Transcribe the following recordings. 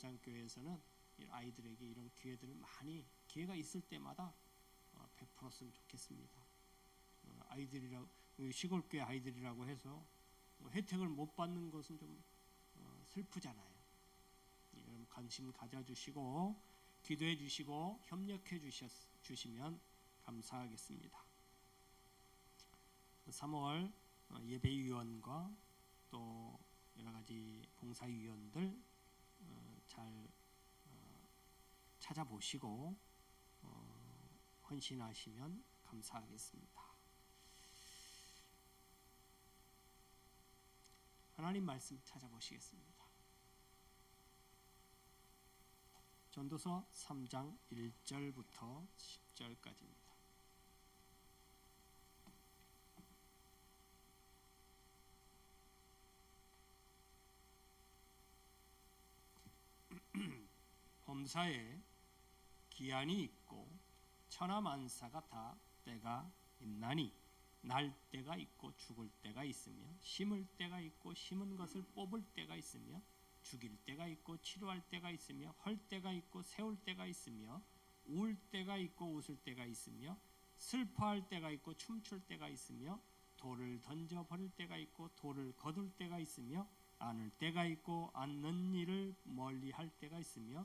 영산교회에서는 이 아이들에게 이런 기회들을 많이 기회가 있을 때마다 어, 베풀었으면 좋겠습니다. 어, 아이들이라 시골교회 아이들이라고 해서 뭐 혜택을 못 받는 것은 좀 어, 슬프잖아요. 예, 여러분 관심 가져주시고 기도해 주시고 협력해 주셨, 주시면 감사하겠습니다. 3월 어, 예배위원과 또 여러 가지 봉사위원들 어, 잘 어, 찾아보시고 헌신하시면 감사하겠습니다. 하나님 말씀 찾아보시겠습니다. 전도서 3장 1절부터 10절까지입니다. 범사에 기한이 있고 천하만사가 다 때가 있나니 날 때가 있고 죽을 때가 있으며 심을 때가 있고 심은 것을 뽑을 때가 있으며 죽일 때가 있고 치료할 때가 있으며 헐 때가 있고 세울 때가 있으며 울 때가 있고 웃을 때가 있으며 슬퍼할 때가 있고 춤출 때가 있으며 돌을 던져 버릴 때가 있고 돌을 거둘 때가 있으며 안을 때가 있고 안는 일을 멀리 할 때가 있으며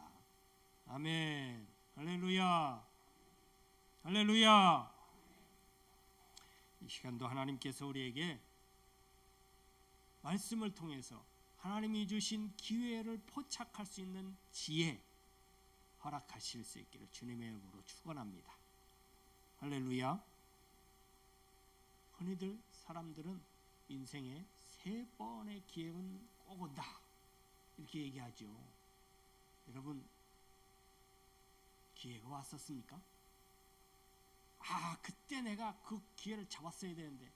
아멘 할렐루야 할렐루야 이 시간도 하나님께서 우리에게 말씀을 통해서 하나님이 주신 기회를 포착할 수 있는 지혜 허락하실 수 있기를 주님의 이름으로 축원합니다. 할렐루야. 흔히들 사람들은 인생에 세 번의 기회는 꼭 온다 이렇게 얘기하죠. 여러분 기회가 왔었습니까? 아 그때 내가 그 기회를 잡았어야 되는데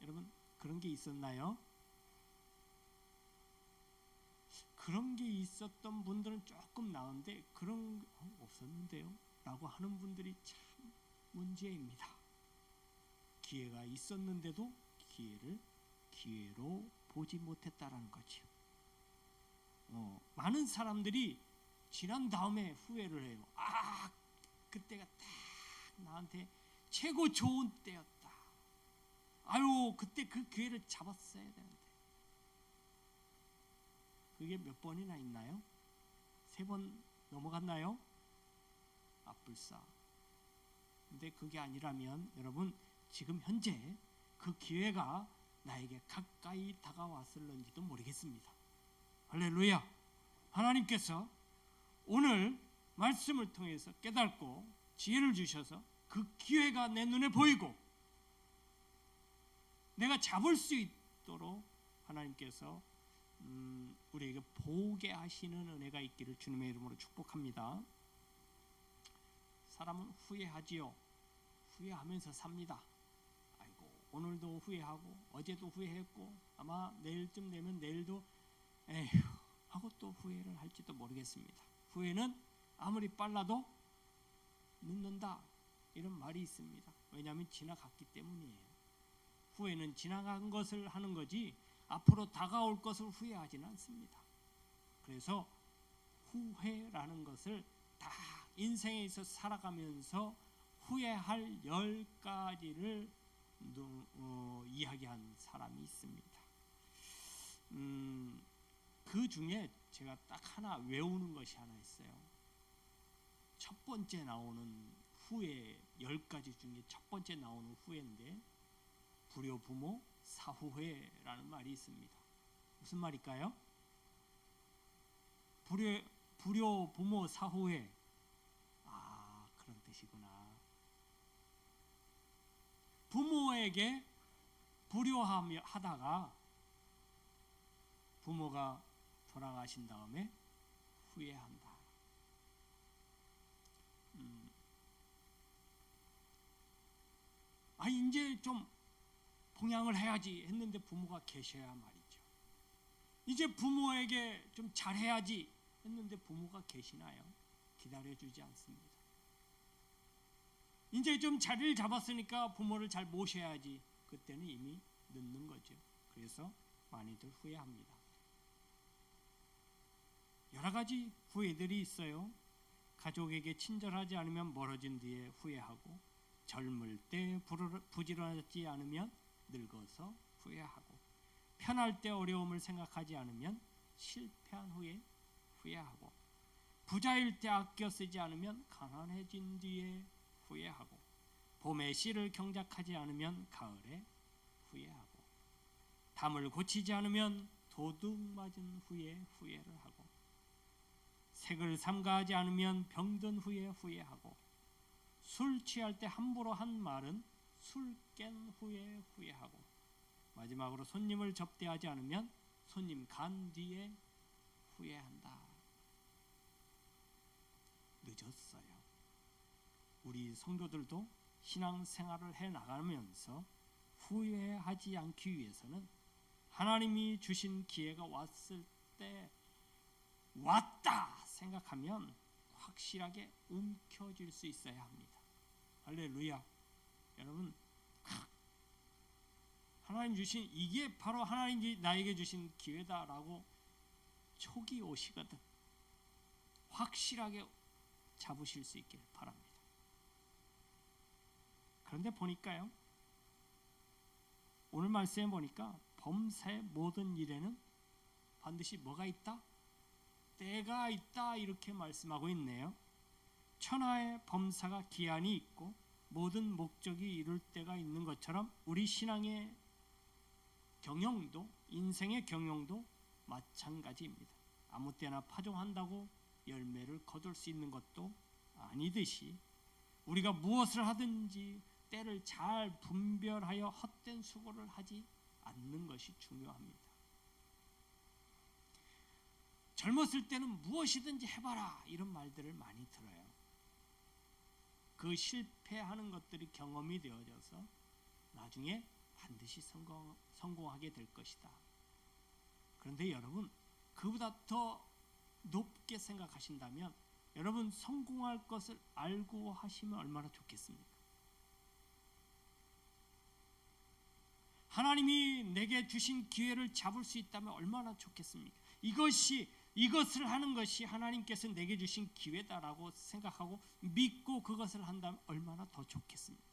여러분 그런 게 있었나요? 그런 게 있었던 분들은 조금 나은데 그런 게 없었는데요. 라고 하는 분들이 참 문제입니다. 기회가 있었는데도 기회를 기회로 보지 못했다라는 거죠. 어, 많은 사람들이 지난 다음에 후회를 해요. 아, 그때가 딱 나한테 최고 좋은 때였다. 아유, 그때 그 기회를 잡았어야 되는데. 그게 몇 번이나 있나요? 세 번 넘어갔나요? 아뿔싸. 근데 그게 아니라면 여러분 지금 현재 그 기회가 나에게 가까이 다가왔을런지도 모르겠습니다. 할렐루야. 하나님께서 오늘 말씀을 통해서 깨닫고 지혜를 주셔서 그 기회가 내 눈에 보이고 내가 잡을 수 있도록 하나님께서 음, 우리에게 보게 하시는 은혜가 있기를 주님의 이름으로 축복합니다. 사람은 후회하지요. 후회하면서 삽니다. 아이고 오늘도 후회하고 어제도 후회했고 아마 내일쯤 되면 내일도 에휴 하고 또 후회를 할지도 모르겠습니다. 후회는 아무리 빨라도 늦는다 이런 말이 있습니다. 왜냐하면 지나갔기 때문이에요. 후회는 지나간 것을 하는 거지 앞으로 다가올 것을 후회하지는 않습니다. 그래서 후회라는 것을 다 인생에 있어 살아가면서 후회할 열 가지를 어, 이야기한 사람이 있습니다. 음, 그 중에 제가 딱 하나 외우는 것이 하나 있어요. 첫 번째 나오는 후회 열 가지 중에 첫 번째 나오는 후회인데 불효 부모 사후회라는 말이 있습니다. 무슨 말일까요? 불효, 불효 부모 사후회. 아, 그런 뜻이구나. 부모에게 불효하다가 부모가 돌아가신 다음에 후회한다. 음. 아 이제 좀 봉양을 해야지 했는데 부모가 계셔야 말이죠. 이제 부모에게 좀 잘해야지 했는데 부모가 계시나요? 기다려주지 않습니다. 이제 좀 자리를 잡았으니까 부모를 잘 모셔야지. 그때는 이미 늦는 거죠. 그래서 많이들 후회합니다. 여러 가지 후회들이 있어요. 가족에게 친절하지 않으면 멀어진 뒤에 후회하고 젊을 때 부지런하지 않으면 늙어서 후회하고 편할 때 어려움을 생각하지 않으면 실패한 후에 후회하고 부자일 때 아껴 쓰지 않으면 가난해진 뒤에 후회하고 봄에 씨를 경작하지 않으면 가을에 후회하고 담을 고치지 않으면 도둑 맞은 후에 후회를 하고 색을 삼가하지 않으면 병든 후에 후회하고 술 취할 때 함부로 한 말은 술 깬 후에 후회하고 마지막으로 손님을 접대하지 않으면 손님 간 뒤에 후회한다. 늦었어요. 우리 성도들도 신앙 생활을 해 나가면서 후회하지 않기 위해서는 하나님이 주신 기회가 왔을 때 왔다 생각하면 확실하게 움켜쥘 수 있어야 합니다. 할렐루야. 여러분 하나님 주신 이게 바로 하나님이 나에게 주신 기회다라고 촉이 오시거든. 확실하게 잡으실 수 있길 바랍니다. 그런데 보니까요. 오늘 말씀에 보니까 범사의 모든 일에는 반드시 뭐가 있다? 때가 있다 이렇게 말씀하고 있네요. 천하의 범사가 기한이 있고 모든 목적이 이룰 때가 있는 것처럼 우리 신앙의 경영도 인생의 경영도 마찬가지입니다. 아무 때나 파종한다고 열매를 거둘 수 있는 것도 아니듯이 우리가 무엇을 하든지 때를 잘 분별하여 헛된 수고를 하지 않는 것이 중요합니다. 젊었을 때는 무엇이든지 해봐라 이런 말들을 많이 들어요. 그 실패하는 것들이 경험이 되어져서 나중에 반드시 성공, 성공하게 될 것이다. 그런데 여러분 그보다 더 높게 생각하신다면 여러분 성공할 것을 알고 하시면 얼마나 좋겠습니까? 하나님이 내게 주신 기회를 잡을 수 있다면 얼마나 좋겠습니까? 이것이 이것을 하는 것이 하나님께서 내게 주신 기회다라고 생각하고 믿고 그것을 한다면 얼마나 더 좋겠습니까?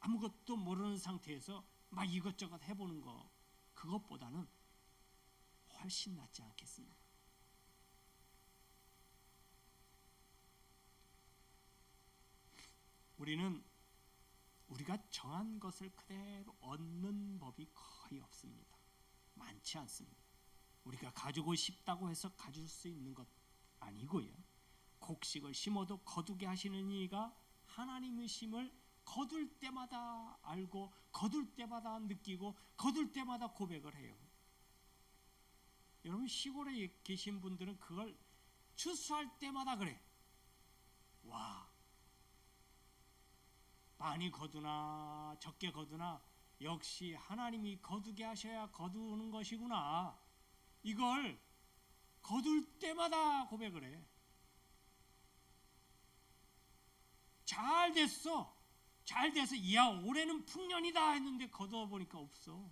아무것도 모르는 상태에서 막 이것저것 해보는 거 그것보다는 훨씬 낫지 않겠습니까? 우리는 우리가 정한 것을 그대로 얻는 법이 거의 없습니다. 많지 않습니다. 우리가 가지고 싶다고 해서 가질 수 있는 것 아니고요. 곡식을 심어도 거두게 하시는 이가 하나님의심을 거둘 때마다 알고 거둘 때마다 느끼고 거둘 때마다 고백을 해요. 여러분 시골에 계신 분들은 그걸 추수할 때마다 그래. 와. 많이 거두나 적게 거두나 역시 하나님이 거두게 하셔야 거두는 것이구나. 이걸 거둘 때마다 고백을 해. 잘 됐어. 잘 돼서 야 올해는 풍년이다 했는데 거두어 보니까 없어.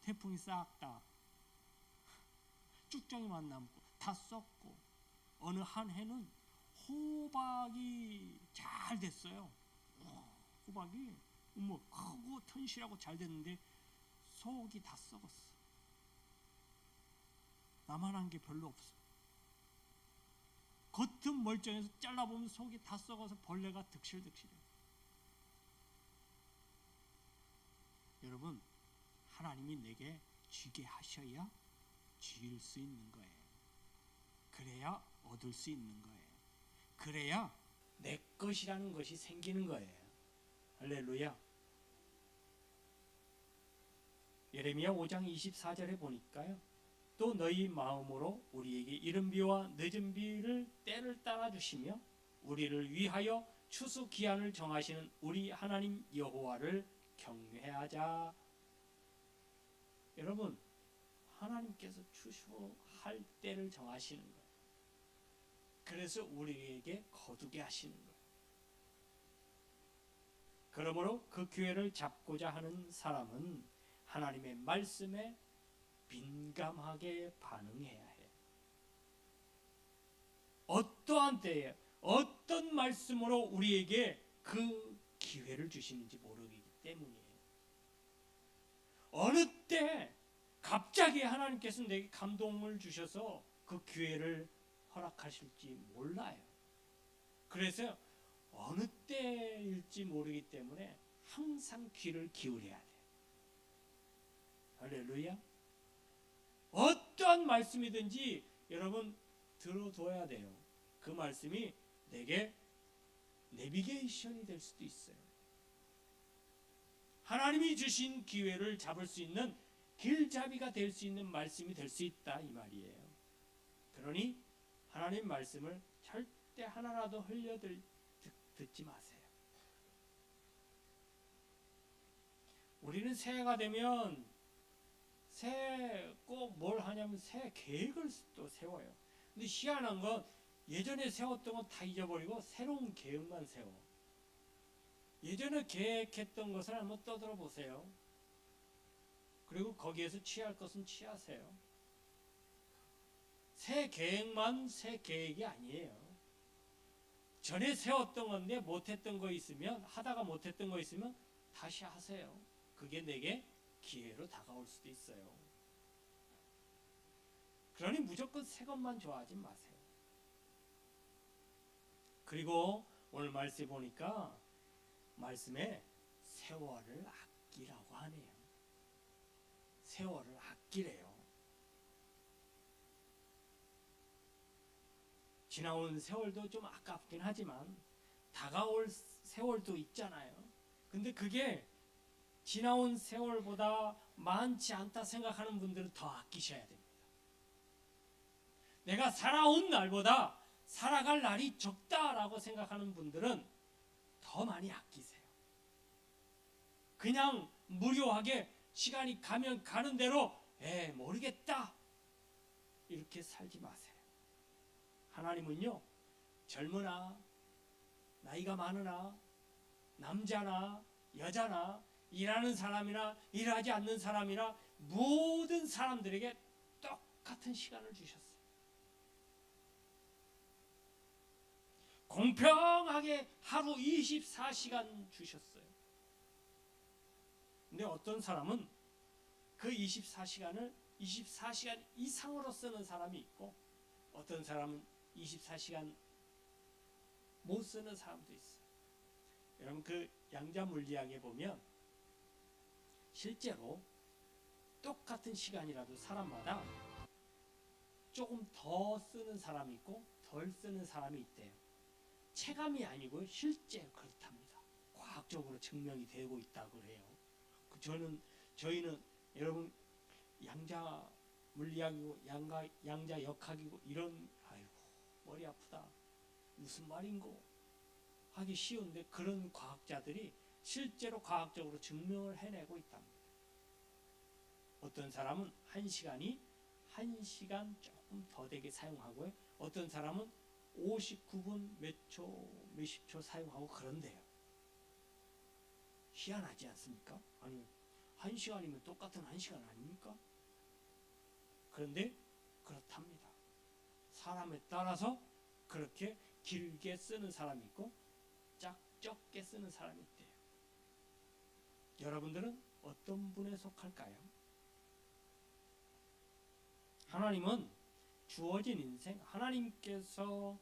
태풍이 싹 다 쭉정이만 남고 다 썩고 어느 한 해는 호박이 잘 됐어요. 호박이 뭐 크고 튼실하고 잘 됐는데 속이 다 썩었어. 나만 한 게 별로 없어. 겉은 멀쩡해서 잘라보면 속이 다 썩어서 벌레가 득실득실해. 여러분, 하나님이 내게 쥐게 하셔야 쥐일 수 있는 거예요. 그래야 얻을 수 있는 거예요. 그래야 내 것이라는 것이 생기는 거예요. 할렐루야. 예레미야 5장 24절에 보니까요. 또 너희 마음으로 우리에게 이른 비와 늦은 비를 때를 따라 주시며 우리를 위하여 추수 기한을 정하시는 우리 하나님 여호와를 경외하자. 여러분 하나님께서 추수할 때를 정하시는 거예요. 그래서 우리에게 거두게 하시는 거예요. 그러므로 그 기회를 잡고자 하는 사람은 하나님의 말씀에 민감하게 반응해야 해. 어떠한 때에 어떤 말씀으로 우리에게 그 기회를 주시는지 모르기 때문이에요. 어느 때 갑자기 하나님께서 내게 감동을 주셔서 그 기회를 허락하실지 몰라요. 그래서 어느 때일지 모르기 때문에 항상 귀를 기울여야 돼. 할렐루야. 어떠한 말씀이든지 여러분 들어둬야 돼요. 그 말씀이 내게 내비게이션이 될 수도 있어요. 하나님이 주신 기회를 잡을 수 있는 길잡이가 될 수 있는 말씀이 될 수 있다 이 말이에요. 그러니 하나님 말씀을 절대 하나라도 흘려들 듣 지 마세요. 우리는 새해가 되면 새해 꼭뭘 하냐면 새해 계획을 또 세워요. 근데 희한한 건 예전에 세웠던 건 다 잊어버리고 새로운 계획만 세워. 예전에 계획했던 것을 한번 떠들어 보세요. 그리고 거기에서 취할 것은 취하세요. 새 계획만 새 계획이 아니에요. 전에 세웠던 건데 못했던 거 있으면 하다가 못했던 거 있으면 다시 하세요. 그게 내게 기회로 다가올 수도 있어요. 그러니 무조건 새 것만 좋아하지 마세요. 그리고 오늘 말씀 보니까 말씀에 세월을 아끼라고 하네요. 세월을 아끼래요. 지나온 세월도 좀 아깝긴 하지만 다가올 세월도 있잖아요. 근데 그게 지나온 세월보다 많지 않다 생각하는 분들은 더 아끼셔야 됩니다. 내가 살아온 날보다 살아갈 날이 적다라고 생각하는 분들은 더 많이 아끼세요. 그냥 무료하게 시간이 가면 가는 대로 에 모르겠다 이렇게 살지 마세요. 하나님은요 젊으나 나이가 많으나 남자나 여자나 일하는 사람이나 일하지 않는 사람이나 모든 사람들에게 똑같은 시간을 주셨어요. 공평하게 하루 24시간 주셨어요. 근데 어떤 사람은 그 24시간을 24시간 이상으로 쓰는 사람이 있고 어떤 사람은 24시간 못 쓰는 사람도 있어요. 여러분 그 양자 물리학에 보면 실제로 똑같은 시간이라도 사람마다 조금 더 쓰는 사람이 있고 덜 쓰는 사람이 있대요. 체감이 아니고 실제 그렇답니다. 과학적으로 증명이 되고 있다고 해요. 그 저는 저희는 여러분 양자 물리학이고 양가 양자 역학이고 이런 아이고 머리 아프다 무슨 말인고 하기 쉬운데 그런 과학자들이 실제로 과학적으로 증명을 해내고 있답니다. 어떤 사람은 한 시간이 한 시간 조금 더 되게 사용하고요. 어떤 사람은 59분 몇 초, 몇십 초 사용하고 그런데요. 희한하지 않습니까? 아니, 한 시간이면 똑같은 한 시간 아닙니까? 그런데 그렇답니다. 사람에 따라서 그렇게 길게 쓰는 사람이 있고 짝 적게 쓰는 사람이 있대요. 여러분들은 어떤 분에 속할까요? 하나님은 주어진 인생, 하나님께서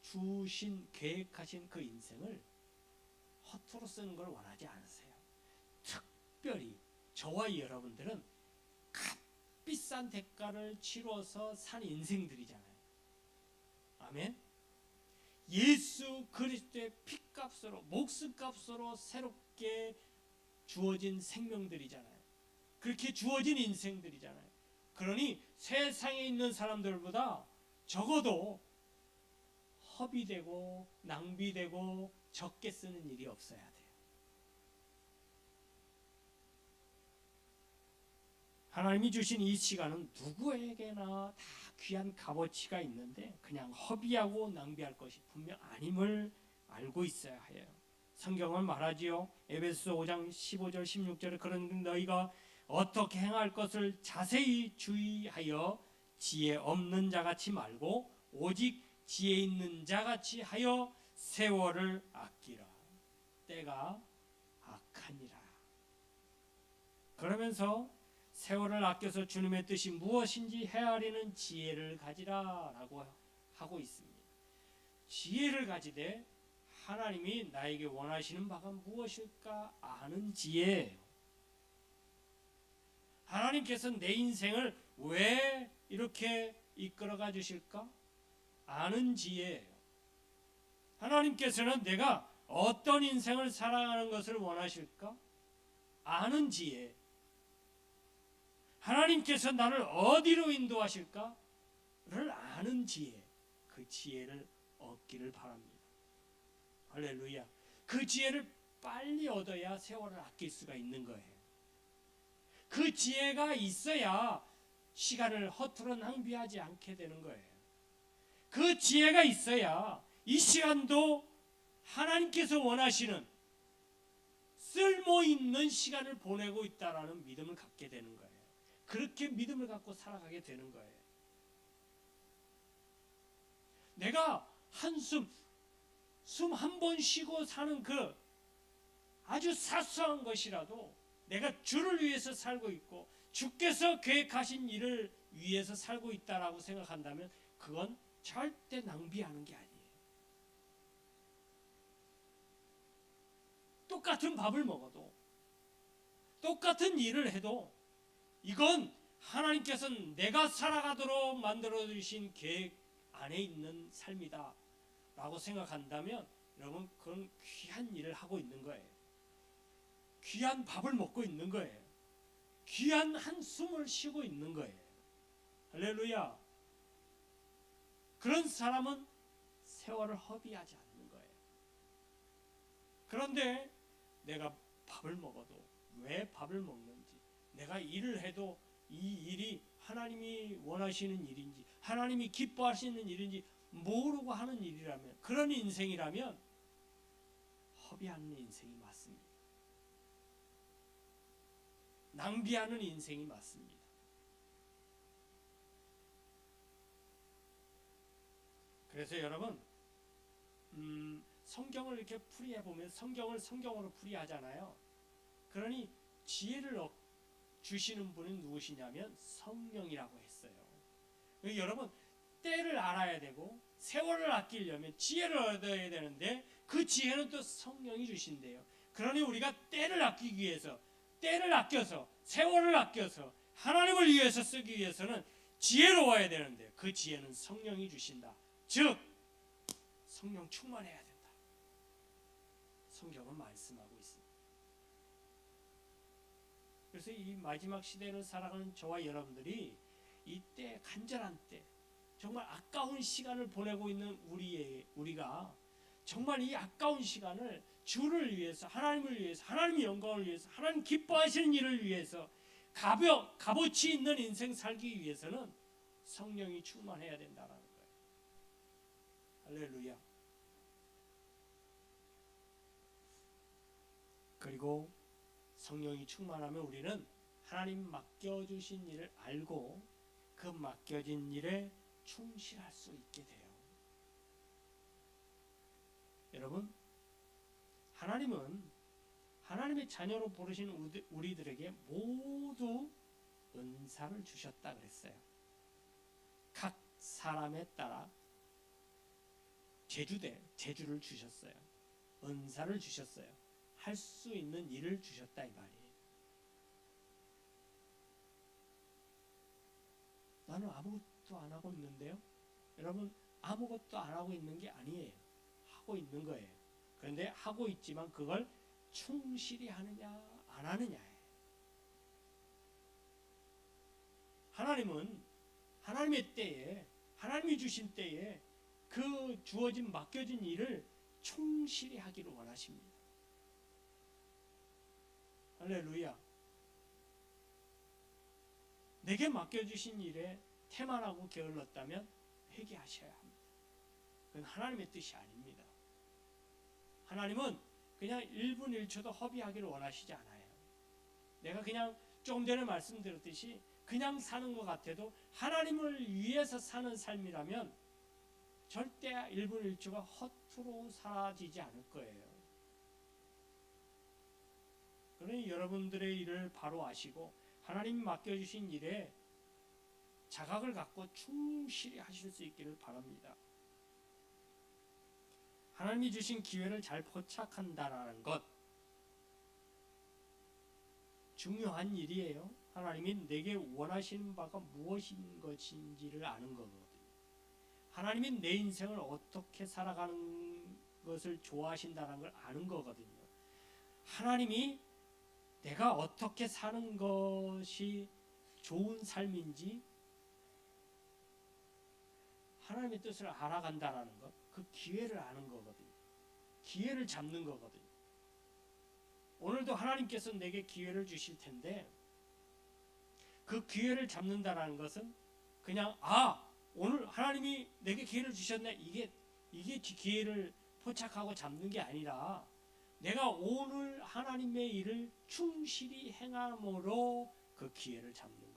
주신 계획하신 그 인생을 허투루 쓰는 걸 원하지 않으세요. 특별히 저와 여러분들은 값비싼 대가를 치러서 산 인생들이잖아요. 아멘. 예수 그리스도의 피값으로 목숨값으로 새롭게 주어진 생명들이잖아요. 그렇게 주어진 인생들이잖아요. 그러니 세상에 있는 사람들보다 적어도 허비되고 낭비되고 적게 쓰는 일이 없어야 돼요. 하나님이 주신 이 시간은 누구에게나 다 귀한 값어치가 있는데 그냥 허비하고 낭비할 것이 분명 아님을 알고 있어야 해요. 성경은 말하지요. 에베소 5장 15절 16절에 그런 너희가 어떻게 행할 것을 자세히 주의하여 지혜 없는 자같이 말고 오직 지혜 있는 자같이 하여 세월을 아끼라. 때가 악하니라. 그러면서 세월을 아껴서 주님의 뜻이 무엇인지 헤아리는 지혜를 가지라라고 하고 있습니다. 지혜를 가지되 하나님이 나에게 원하시는 바가 무엇일까 아는 지혜예요. 하나님께서 내 인생을 왜 이렇게 이끌어가 주실까? 아는 지혜예요. 하나님께서는 내가 어떤 인생을 살아가는 것을 원하실까? 아는 지혜. 하나님께서 나를 어디로 인도하실까? 를 아는 지혜. 그 지혜를 얻기를 바랍니다. 할렐루야. 그 지혜를 빨리 얻어야 세월을 아낄 수가 있는 거예요. 그 지혜가 있어야 시간을 허투루 낭비하지 않게 되는 거예요. 그 지혜가 있어야 이 시간도 하나님께서 원하시는 쓸모 있는 시간을 보내고 있다라는 믿음을 갖게 되는 거예요. 그렇게 믿음을 갖고 살아가게 되는 거예요. 내가 한숨 숨 한 번 쉬고 사는 그 아주 사소한 것이라도 내가 주를 위해서 살고 있고 주께서 계획하신 일을 위해서 살고 있다라고 생각한다면 그건 절대 낭비하는 게 아니에요. 똑같은 밥을 먹어도 똑같은 일을 해도 이건 하나님께서는 내가 살아가도록 만들어 주신 계획 안에 있는 삶이다. 라고 생각한다면 여러분 그건 귀한 일을 하고 있는 거예요. 귀한 밥을 먹고 있는 거예요. 귀한 한숨을 쉬고 있는 거예요. 할렐루야. 그런 사람은 세월을 허비하지 않는 거예요. 그런데 내가 밥을 먹어도 왜 밥을 먹는지, 내가 일을 해도 이 일이 하나님이 원하시는 일인지, 하나님이 기뻐하시는 일인지 모르고 하는 일이라면, 그런 인생이라면 허비하는 인생이 맞습니다. 낭비하는 인생이 맞습니다. 그래서 여러분, 음, 성경을 이렇게 풀이해 보면 성경을 성경으로 풀이하잖아요. 그러니 지혜를 얻- 주시는 분은 누구시냐면 성령이라고 했어요. 여러분 때를 알아야 되고 세월을 아끼려면 지혜를 얻어야 되는데 그 지혜는 또 성령이 주신대요. 그러니 우리가 때를 아끼기 위해서 때를 아껴서 세월을 아껴서 하나님을 위해서 쓰기 위해서는 지혜로워야 되는데 그 지혜는 성령이 주신다. 즉 성령 충만해야 된다. 성경은 말씀하고 있습니다. 그래서 이 마지막 시대를 살아가는 저와 여러분들이 이때 간절한 때 정말 아까운 시간을 보내고 있는 우리의 우리가 정말 이 아까운 시간을 주를 위해서 하나님을 위해서 하나님의 영광을 위해서 하나님 기뻐하시는 일을 위해서 값어 값어치 있는 인생 살기 위해서는 성령이 충만해야 된다라는 거예요. 할렐루야. 그리고 성령이 충만하면 우리는 하나님 맡겨주신 일을 알고 그 맡겨진 일에 충실할 수 있게 돼요. 여러분, 하나님은 하나님의 자녀로 부르신 우리- 우리들에게 모두 은사를 주셨다 그랬어요. 각 사람에 따라 제주대 제주를 주셨어요. 은사를 주셨어요. 할 수 있는 일을 주셨다 이 말이에요. 나는 아무것도 안 하고 있는데요. 여러분 아무것도 안 하고 있는 게 아니에요. 하고 있는 거예요. 그런데 하고 있지만 그걸 충실히 하느냐 안 하느냐예요. 하나님은 하나님의 때에 하나님이 주신 때에 그 주어진 맡겨진 일을 충실히 하기를 원하십니다. 할렐루야. 내게 맡겨주신 일에 태만하고 게을렀다면 회개하셔야 합니다. 그건 하나님의 뜻이 아닙니다. 하나님은 그냥 1분 1초도 허비하기를 원하시지 않아요. 내가 그냥 조금 전에 말씀드렸듯이 그냥 사는 것 같아도 하나님을 위해서 사는 삶이라면 절대 1분 1초가 허투루 사라지지 않을 거예요. 그러니 여러분들의 일을 바로 아시고 하나님 맡겨주신 일에 자각을 갖고 충실히 하실 수 있기를 바랍니다. 하나님이 주신 기회를 잘 포착한다라는 것 중요한 일이에요. 하나님이 내게 원하시는 바가 무엇인 것인지를 아는 거거든요. 하나님이 내 인생을 어떻게 살아가는 것을 좋아하신다는 걸 아는 거거든요. 하나님이 내가 어떻게 사는 것이 좋은 삶인지 하나님의 뜻을 알아간다라는 것, 그 기회를 아는 거거든요. 기회를 잡는 거거든요. 오늘도 하나님께서 내게 기회를 주실 텐데 그 기회를 잡는다라는 것은 그냥 아 오늘 하나님이 내게 기회를 주셨네 이게 이게 기회를 포착하고 잡는 게 아니라 내가 오늘 하나님의 일을 충실히 행함으로 그 기회를 잡는.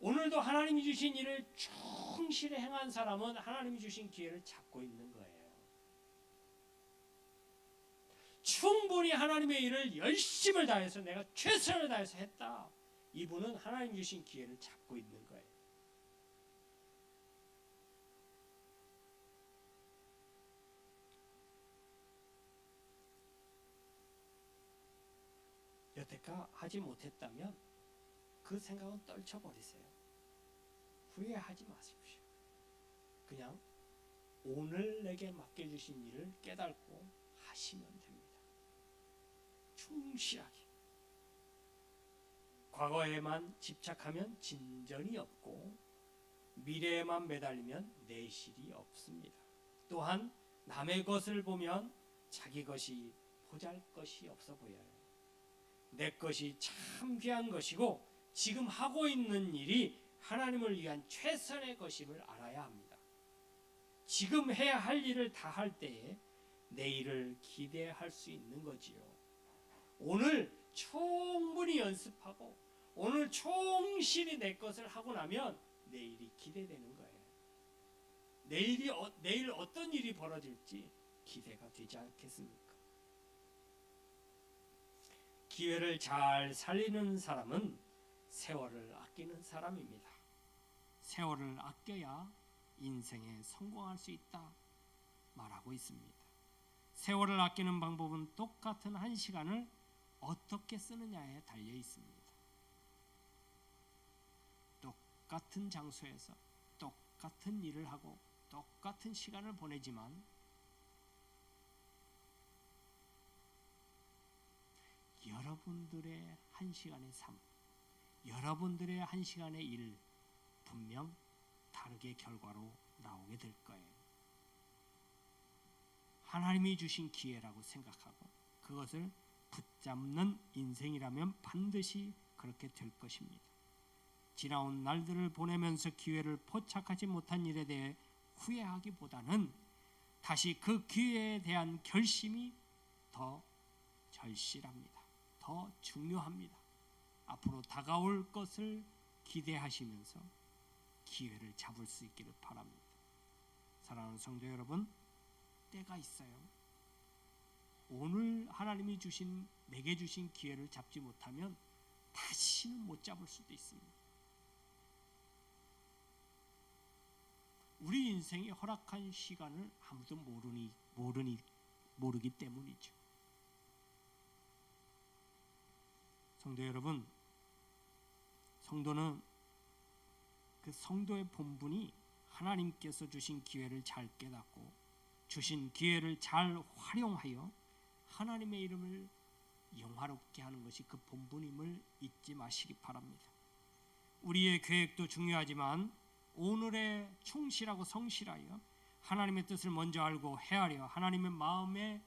오늘도 하나님이 주신 일을 충실히 행한 사람은 하나님이 주신 기회를 잡고 있는 거예요. 충분히 하나님의 일을 열심을 다해서 내가 최선을 다해서 했다. 이분은 하나님 주신 기회를 잡고 있는 거예요. 여태까 하지 못했다면 그 생각은 떨쳐버리세요. 후회하지 마십시오. 그냥 오늘 내게 맡겨주신 일을 깨닫고 하시면 됩니다. 충실하게. 과거에만 집착하면 진전이 없고 미래에만 매달리면 내실이 없습니다. 또한 남의 것을 보면 자기 것이 보잘 것이 없어 보여요. 내 것이 참 귀한 것이고 지금 하고 있는 일이 하나님을 위한 최선의 것임을 알아야 합니다. 지금 해야 할 일을 다 할 때에 내일을 기대할 수 있는 거지요. 오늘 충분히 연습하고 오늘 충실히 내 것을 하고 나면 내일이 기대되는 거예요. 내일이 어, 내일 어떤 일이 벌어질지 기대가 되지 않겠습니까? 기회를 잘 살리는 사람은 세월을 아끼는 사람입니다. 세월을 아껴야 인생에 성공할 수 있다 말하고 있습니다. 세월을 아끼는 방법은 똑같은 한 시간을 어떻게 쓰느냐에 달려 있습니다. 똑같은 장소에서 똑같은 일을 하고 똑같은 시간을 보내지만 여러분들의 한 시간의 삶, 여러분들의 한 시간의 일 분명 다르게 결과로 나오게 될 거예요. 하나님이 주신 기회라고 생각하고 그것을 붙잡는 인생이라면 반드시 그렇게 될 것입니다. 지나온 날들을 보내면서 기회를 포착하지 못한 일에 대해 후회하기보다는 다시 그 기회에 대한 결심이 더 절실합니다. 더 중요합니다. 앞으로 다가올 것을 기대하시면서 기회를 잡을 수 있기를 바랍니다. 사랑하는 성도 여러분, 때가 있어요. 오늘 하나님이 주신 내게 주신 기회를 잡지 못하면 다시는 못 잡을 수도 있습니다. 우리 인생이 허락한 시간을 아무도 모르니 모르니 모르기 때문이죠. 성도 여러분, 성도는 그 성도의 본분이 하나님께서 주신 기회를 잘 깨닫고 주신 기회를 잘 활용하여 하나님의 이름을 영화롭게 하는 것이 그 본분임을 잊지 마시기 바랍니다. 우리의 계획도 중요하지만 오늘에 충실하고 성실하여 하나님의 뜻을 먼저 알고 헤아려 하나님의 마음에